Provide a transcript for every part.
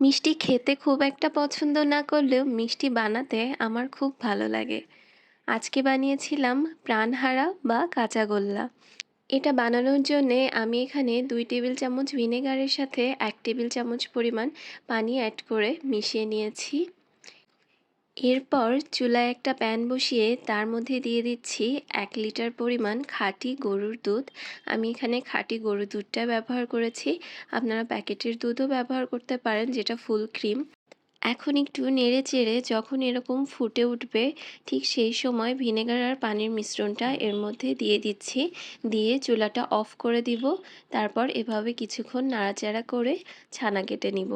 মিষ্টি খেতে খুব একটা পছন্দ না করলেও মিষ্টি বানাতে আমার খুব ভালো লাগে। আজকে বানিয়েছিলাম প্রাণহারা বা কাঁচাগোল্লা এটা বানানোর জন্যে আমি এখানে দুই টেবিল চামচ ভিনেগারের সাথে এক টেবিল চামচ পরিমাণ পানি অ্যাড করে মিশিয়ে নিয়েছি। এরপর চুলায় একটা প্যান বসিয়ে তার মধ্যে দিয়ে দিচ্ছি এক লিটার পরিমাণ খাঁটি গরুর দুধ। আমি এখানে খাঁটি গরুর দুধটা ব্যবহার করেছি। আপনারা প্যাকেটের দুধও ব্যবহার করতে পারেন, যেটা ফুল ক্রিম। এখন একটু নেড়ে চেড়ে যখন এরকম ফুটে উঠবে, ঠিক সেই সময় ভিনেগার আর পানির মিশ্রণটা এর মধ্যে দিয়ে দিচ্ছি। দিয়ে চুলাটা অফ করে দিব। তারপর এভাবে কিছুক্ষণ নাড়াচাড়া করে ছানা কেটে নিব।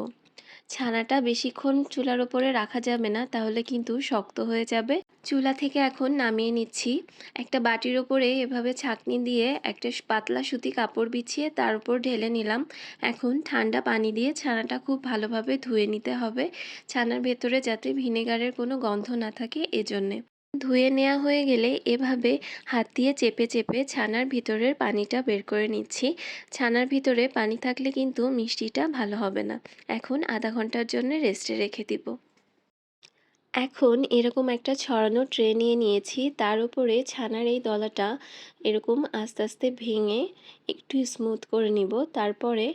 ছানাটা বেশিক্ষণ চুলার ওপরে রাখা যাবে না, তাহলে কিন্তু শক্ত হয়ে যাবে। চুলা থেকে এখন নামিয়ে নিচ্ছি। একটা বাটির ওপরে এভাবে ছাঁকনি দিয়ে একটা পাতলা সুতি কাপড় বিছিয়ে তার উপর ঢেলে নিলাম। এখন ঠান্ডা পানি দিয়ে ছানাটা খুব ভালোভাবে ধুয়ে নিতে হবে। ছানার ভেতরে যাতে ভিনেগারের কোনো গন্ধ না থাকে এজন্যে। ধুয়ে নেওয়া হয়ে গেলে এভাবে হাত দিয়ে চেপে চেপে ছানার ভিতরের পানিটা বের করে নিচ্ছি। ছানার ভিতরে পানি থাকলে কিন্তু মিষ্টিটা ভালো হবে না। এখন আধা ঘণ্টার জন্য রেস্টে রেখে দিব। এখন এরকম একটা ছড়ানো ট্রে নিয়ে নিয়েছি। তার উপরে ছানার এই দলাটা এরকম আস্তে আস্তে ভেঙে একটু স্মুথ করে নিব। তারপরে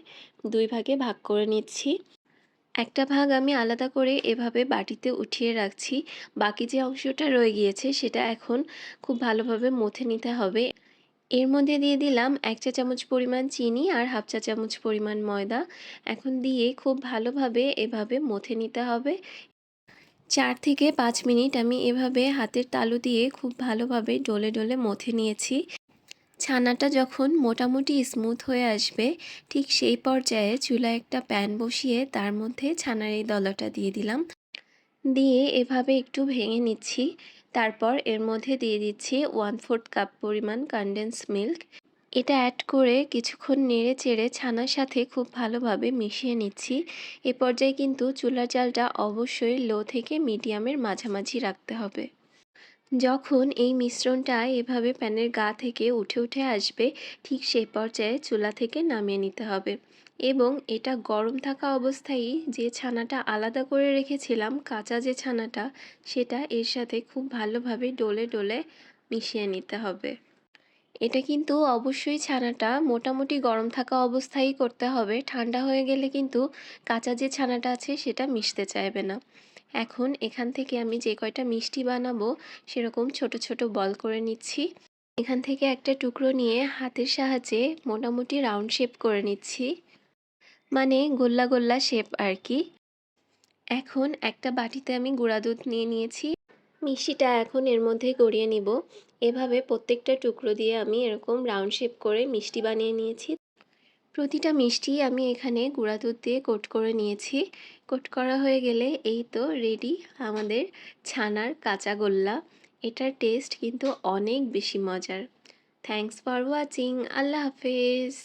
দুই ভাগে ভাগ করে নিচ্ছি। একটা ভাগ আমি আলাদা করে এভাবে বাটিতে উঠিয়ে রাখছি। বাকি যে অংশটা রয়ে গিয়েছে সেটা এখন খুব ভালোভাবে মথে নিতে হবে। এর মধ্যে দিয়ে দিলাম এক চা চামচ পরিমাণ চিনি আর হাফ চা চামচ পরিমাণ ময়দা। এখন দিয়ে খুব ভালোভাবে এভাবে মথে নিতে হবে। চার থেকে পাঁচ মিনিট আমি এভাবে হাতের তালু দিয়ে খুব ভালোভাবে ডলে ডলে মথে নিয়েছি। ছানাটা যখন মোটামুটি স্মুথ হয়ে আসবে, ঠিক সেই পর্যায়ে চুলায় একটা প্যান বসিয়ে তার মধ্যে ছানার এই দলাটা দিয়ে দিলাম। দিয়ে এভাবে একটু ভেঙে নিচ্ছি। তারপর এর মধ্যে দিয়ে দিচ্ছি ওয়ান ফোর্থ কাপ পরিমাণ কনডেন্স মিল্ক এটা অ্যাড করে কিছুক্ষণ নেড়ে চেড়ে ছানার সাথে খুব ভালোভাবে মিশিয়ে নিচ্ছি। এ পর্যায়ে কিন্তু চুলার জালটা অবশ্যই লো থেকে মিডিয়ামের মাঝামাঝি রাখতে হবে। যখন এই মিশ্রণটা এভাবে প্যানের গা থেকে উঠে উঠে আসবে, ঠিক সেই পর্যায়ে চুলা থেকে নামিয়ে নিতে হবে। এবং এটা গরম থাকা অবস্থায় যে ছানাটা আলাদা করে রেখেছিলাম, কাঁচা যে ছানাটা, সেটা এর সাথে খুব ভালোভাবে ডলে ডলে মিশিয়ে নিতে হবে। এটা কিন্তু অবশ্যই ছানাটা মোটামুটি গরম থাকা অবস্থায় করতে হবে। ঠান্ডা হয়ে গেলে কিন্তু কাঁচা যে ছানাটা আছে, সেটা মিশতে চাইবে না। এখন এখান থেকে আমি যে কয়টা মিষ্টি বানাবো সেরকম ছোট ছোট বল করে নিচ্ছি। এখান থেকে একটা টুকরো নিয়ে হাতের সাহায্যে মোটামুটি রাউন্ড শেপ করে নিচ্ছি। মানে গোল্লা গোল্লা শেপ আর কি। এখন একটা বাটিতে আমি গুঁড়া দুধ নিয়ে নিয়েছি। মিষ্টিটা এখন এর মধ্যে গড়িয়ে নিব। এভাবে প্রত্যেকটা টুকরো দিয়ে আমি এরকম রাউন্ড শেপ করে মিষ্টি বানিয়ে নিয়েছি। প্রতিটা মিষ্টি আমি এখানে গুঁড়া দুধ দিয়ে কোট করে নিয়েছি। কোট করা হয়ে গেলে এই তো রেডি আমাদের ছানার কাঁচা গোল্লা। এটার টেস্ট কিন্তু অনেক বেশি মজার। থ্যাংকস ফর ওয়াচিং আল্লাহ হাফেজ।